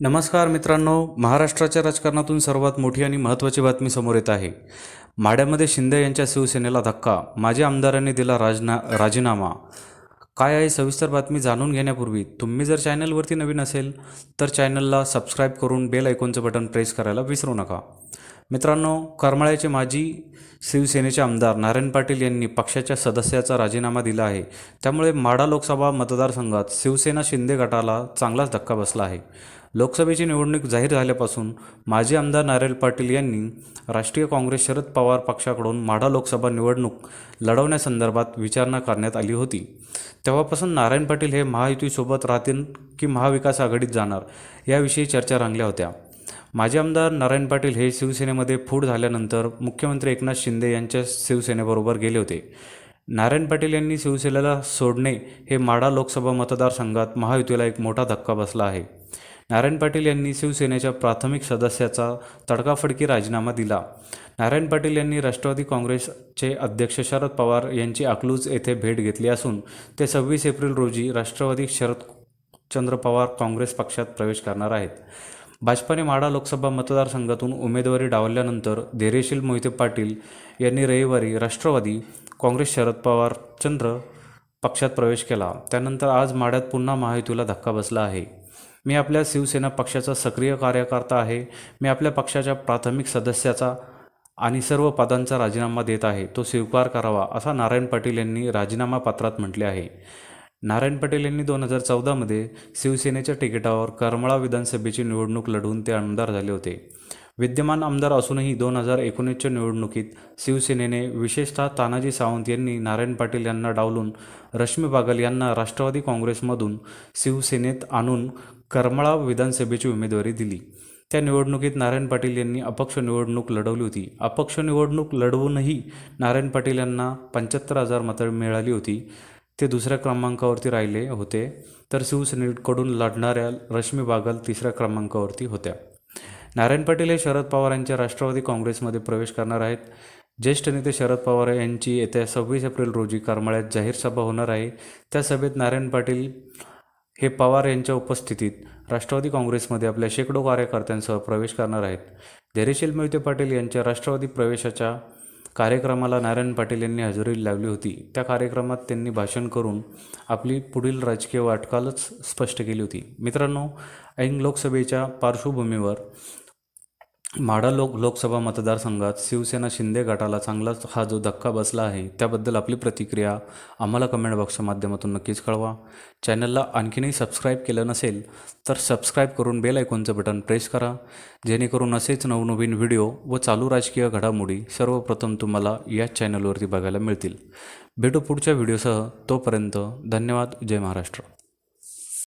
नमस्कार मित्रांनो महाराष्ट्राच्या राजकारणातून सर्वात मोठी आणि महत्त्वाची बातमी समोर येत आहे. माड्यामध्ये शिंदे यांच्या शिवसेनेला धक्का माजी आमदारांनी दिला राजना राजीनामा. काय आहे सविस्तर बातमी जाणून घेण्यापूर्वी तुम्ही जर चॅनलवरती नवीन असेल तर चॅनलला सबस्क्राईब करून बेल ऐकॉनचं बटन प्रेस करायला विसरू नका. मित्रांनो करमाळ्याचे माजी शिवसेनेचे आमदार नारायण पाटील यांनी पक्षाच्या सदस्याचा राजीनामा दिला आहे. त्यामुळे माडा लोकसभा मतदारसंघात शिवसेना शिंदे गटाला चांगलाच धक्का बसला आहे. लोकसभेची निवडणूक जाहीर झाल्यापासून माजी आमदार नारायण पाटील यांनी राष्ट्रीय काँग्रेस शरद पवार पक्षाकडून माढा लोकसभा निवडणूक लढवण्यासंदर्भात विचारणा करण्यात आली होती. तेव्हापासून नारायण पाटील हे महायुतीसोबत राहतील की महाविकास आघाडीत जाणार याविषयी चर्चा रंगल्या होत्या. माजी आमदार नारायण पाटील हे शिवसेनेमध्ये फूट झाल्यानंतर मुख्यमंत्री एकनाथ शिंदे यांच्या शिवसेनेबरोबर गेले होते. नारायण पाटील यांनी शिवसेनेला सोडणे हे माढा लोकसभा मतदारसंघात महायुतीला एक मोठा धक्का बसला आहे. नारायण पाटील यांनी शिवसेनेच्या प्राथमिक सदस्याचा तडकाफडकी राजीनामा दिला. नारायण पाटील यांनी राष्ट्रवादी काँग्रेसचे अध्यक्ष शरद पवार यांची अकलूज येथे भेट घेतली असून ते सव्वीस एप्रिल रोजी राष्ट्रवादी शरद चंद्र पवार काँग्रेस पक्षात प्रवेश करणार आहेत. भाजपाने माढा लोकसभा मतदारसंघातून उमेदवारी डावलल्यानंतर धैर्यशील मोहिते पाटील यांनी रविवारी राष्ट्रवादी काँग्रेस शरद पवार चंद्र पक्षात प्रवेश केला. त्यानंतर आज माढ्यात पुन्हा महायुतीला धक्का बसला आहे. मी आपल्या शिवसेना पक्षाचा सक्रिय कार्यकर्ता आहे. मी आपल्या पक्षाच्या प्राथमिक सदस्याचा आणि सर्व पदांचा राजीनामा देत आहे. तो स्वीकार करावा असा नारायण पाटील यांनी राजीनामा पत्रात म्हटले आहे. नारायण पटेल यांनी दोन हजार चौदामध्ये शिवसेनेच्या तिकिटावर करमळा विधानसभेची निवडणूक लढवून ते आमदार झाले होते. विद्यमान आमदार असूनही दोन हजार एकोणीसच्या निवडणुकीत शिवसेनेने विशेषतः तानाजी सावंत यांनी नारायण पाटील यांना डावलून रश्मी बागल यांना राष्ट्रवादी काँग्रेसमधून शिवसेनेत आणून करमळा विधानसभेची उमेदवारी दिली. त्या निवडणुकीत नारायण पाटील यांनी अपक्ष निवडणूक लढवली होती. अपक्ष निवडणूक लढवूनही नारायण पाटील यांना पंच्याहत्तर हजार मतं मिळाली होती. ते दुसऱ्या क्रमांकावरती राहिले होते. तर शिवसेनेकडून लढणाऱ्या रश्मी बागल तिसऱ्या क्रमांकावरती होत्या. नारायण पाटील हे शरद पवार यांच्या राष्ट्रवादी काँग्रेसमध्ये प्रवेश करणार आहेत. ज्येष्ठ नेते शरद पवार यांची येत्या सव्वीस एप्रिल रोजी करमाळ्यात जाहीर सभा होणार आहे. त्या सभेत नारायण पाटील हे पवार यांच्या उपस्थितीत राष्ट्रवादी काँग्रेसमध्ये आपल्या शेकडो कार्यकर्त्यांसह प्रवेश करणार आहेत. धैर्यशील मोहिते पाटील यांच्या राष्ट्रवादी प्रवेशाच्या कार्यक्रमाला नारायण पाटील यांनी हजेरी लावली होती. त्या कार्यक्रमात त्यांनी भाषण करून आपली पुढील राजकीय वाटचालच स्पष्ट केली होती. मित्रांनो ऐन लोकसभेच्या पार्श्वभूमीवर माढा लोक लोकसभा मतदारसंघात शिवसेना शिंदे गटाला चांगलाच हा जो धक्का बसला आहे त्याबद्दल आपली प्रतिक्रिया आम्हाला कमेंट बॉक्सच्या माध्यमातून नक्कीच कळवा. चॅनलला आणखीनही सबस्क्राईब केलं नसेल तर सबस्क्राईब करून बेल आयकॉनचं बटन प्रेस करा. जेणेकरून असेच नवनवीन व्हिडिओ व चालू राजकीय घडामोडी सर्वप्रथम तुम्हाला याच चॅनलवरती बघायला मिळतील. भेटू पुढच्या व्हिडिओसह तोपर्यंत धन्यवाद. जय महाराष्ट्र.